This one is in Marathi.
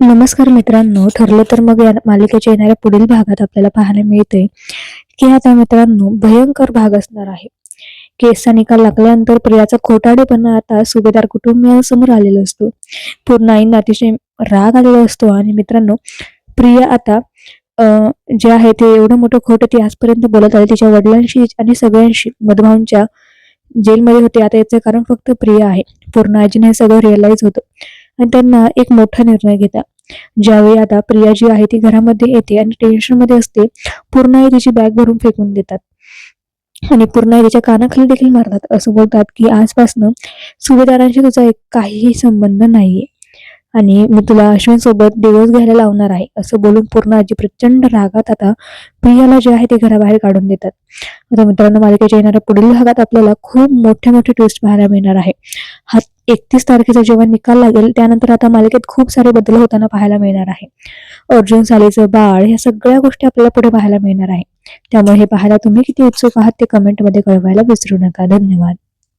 नमस्कार मित्रांनो ठरलं तर मग या मालिकेच्या येणाऱ्या पुढील भागात आपल्याला पाहायला मिळते की आता मित्रांनो भयंकर भाग असणार आहे. केसचा निकाल लागल्यानंतर प्रियाचा खोटाडेपणा आता सुभेदार कुटुंबियांसमोर आलेला असतो. पूर्ण आईंना अतिशय राग आलेला असतो आणि मित्रांनो प्रिया आता जे आहे ते एवढं मोठं खोटं ती आजपर्यंत बोलत आली. तिच्या वडिलांशी आणि सगळ्यांशी मधभाऊंच्या जेलमध्ये होते. आता याचं कारण फक्त प्रिया आहे. पूर्ण आजीने हे सगळं रिअलाइज होतं. आणि त्यांना एक मोठा निर्णय घेता. ज्यावेळी आता प्रिया जी आहे ती घरामध्ये येते आणि टेन्शनमध्ये असते पूर्ण आई तिची बॅग भरून फेकून देतात. आणि पूर्ण तिच्या कानाखाली देखील मारतात. असं बोलतात की आजपासनं सुभेदारांशी तुझा एक काहीही संबंध नाहीये. आणि मी तुला अश्विन सोबत दिवस घ्यायला लावणार आहे. असं बोलून पूर्ण आजी प्रचंड रागात आता प्रियाला जे आहे ते घराबाहेर काढून देतात. आता मित्रांनो मालिकेच्या येणाऱ्या पुढील भागात आपल्याला खूप मोठे मोठे ट्विस्ट पाहायला मिळणार आहे. हा एकतीस तारखेचा जेव्हा निकाल लागेल त्यानंतर आता मालिकेत खूप सारे बदल होताना पाहायला मिळणार आहे. अर्जुन सालीचं बाळ ह्या सगळ्या गोष्टी आपल्याला पुढे पाहायला मिळणार आहे. त्यामुळे हे पाहायला तुम्ही किती उत्सुक आहात ते कमेंटमध्ये कळवायला विसरू नका. धन्यवाद.